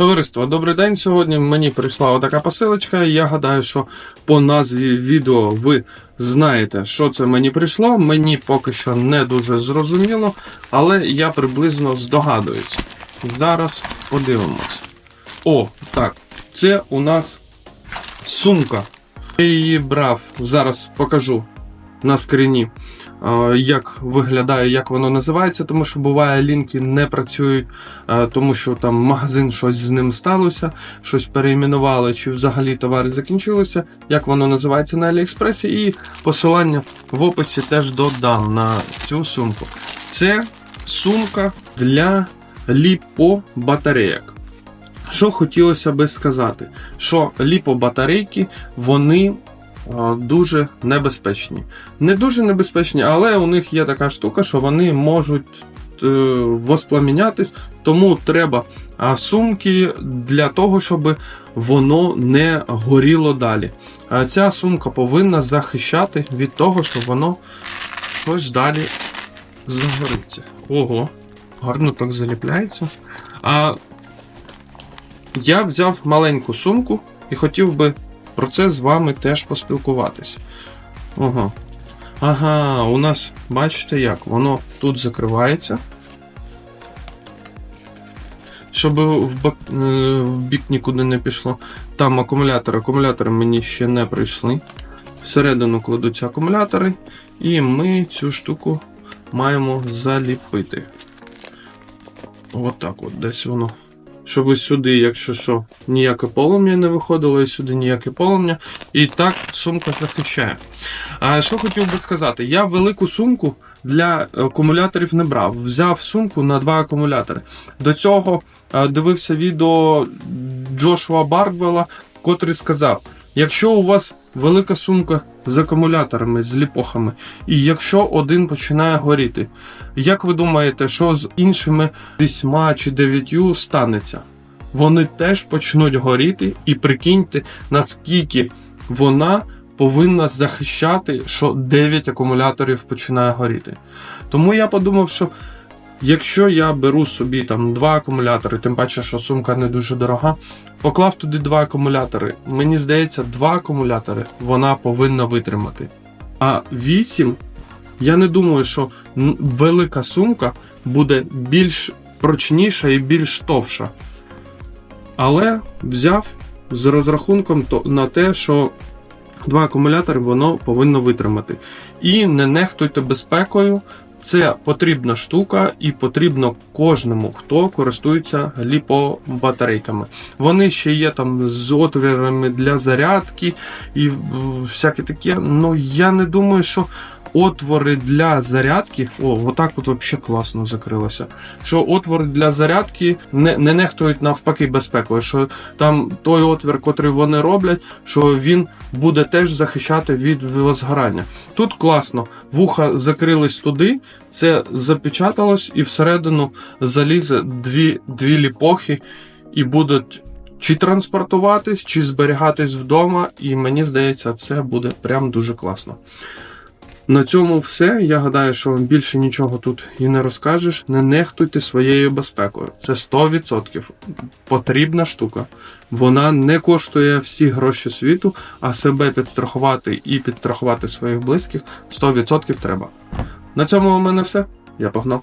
Товариство, добрий день. Сьогодні мені прийшла отака посилочка. Я гадаю, що по назві відео ви знаєте, що це мені прийшло. Мені поки що не дуже зрозуміло, але я приблизно здогадуюсь. Зараз подивимось. О, так, це у нас сумка. Я її брав, зараз покажу на скріні, е, як виглядає, як воно називається, тому що буває лінки не працюють, е, тому що там магазин щось з ним сталося, щось переіменували, чи взагалі товари закінчилися, як воно називається на Аліекспресі, і посилання в описі теж додам на цю сумку. Це сумка для ліпобатарейок. Що хотілося би сказати, що ліпобатарейки, вони дуже небезпечні. Не дуже небезпечні, але у них є така штука, що вони можуть е, воспламінятись, тому треба сумки для того, щоб воно не горіло далі. Ця сумка повинна захищати від того, що воно ось далі загориться. Ого, гарно так заліпляється. А я взяв маленьку сумку і хотів би про це з вами теж поспілкуватися. Ага. Ага, у нас, бачите як, воно тут закривається. Щоб в бок, е, в бік нікуди не пішло. Там акумулятор. Акумулятори мені ще не прийшли. Всередину кладуться акумулятори, і ми цю штуку маємо заліпити. Отак от, десь воно щоб сюди, якщо що, ніяке полум'я не виходило, і сюди ніяке полум'я. І так сумка захищає. Що хотів би сказати, я велику сумку для акумуляторів не брав. Взяв сумку на два акумулятори. До цього е, дивився відео Джошуа Барквелла, котрий сказав: якщо у вас велика сумка з акумуляторами, з ліпохами, і якщо один починає горіти, як ви думаєте, що з іншими 8 чи 9 станеться? Вони теж почнуть горіти, і прикиньте, наскільки вона повинна захищати, що 9 акумуляторів починає горіти. Тому я подумав, що якщо я беру собі там два акумулятори, тим паче, що сумка не дуже дорога, поклав туди два акумулятори. Мені здається, два акумулятори вона повинна витримати. А 8 я не думаю, що велика сумка буде більш прочніша і більш товша. Але взяв з розрахунком на те, що два акумулятори воно повинно витримати. І не нехтуйте безпекою. Це потрібна штука, і потрібно кожному, хто користується ліпобатарейками. Вони ще є там з отвірами для зарядки і всяке таке. Ну я не думаю, що отвори для зарядки. О, отак от взагалі класно закрилося. Що отвори для зарядки не, не нехтують навпаки безпекою. Що там той отвір, котрий вони роблять, що він буде теж захищати від возгорання. Тут класно, вуха закрились туди, це запечаталось, і всередину залізе дві, дві ліпохи, і будуть чи транспортуватись, чи зберігатись вдома, і мені здається, це буде прям дуже класно. На цьому все. Я гадаю, що вам більше нічого тут і не розкажеш. Не нехтуйте своєю безпекою. Це 100% потрібна штука. Вона не коштує всі гроші світу, а себе підстрахувати і підстрахувати своїх близьких 100% треба. На цьому у мене все. Я погнав.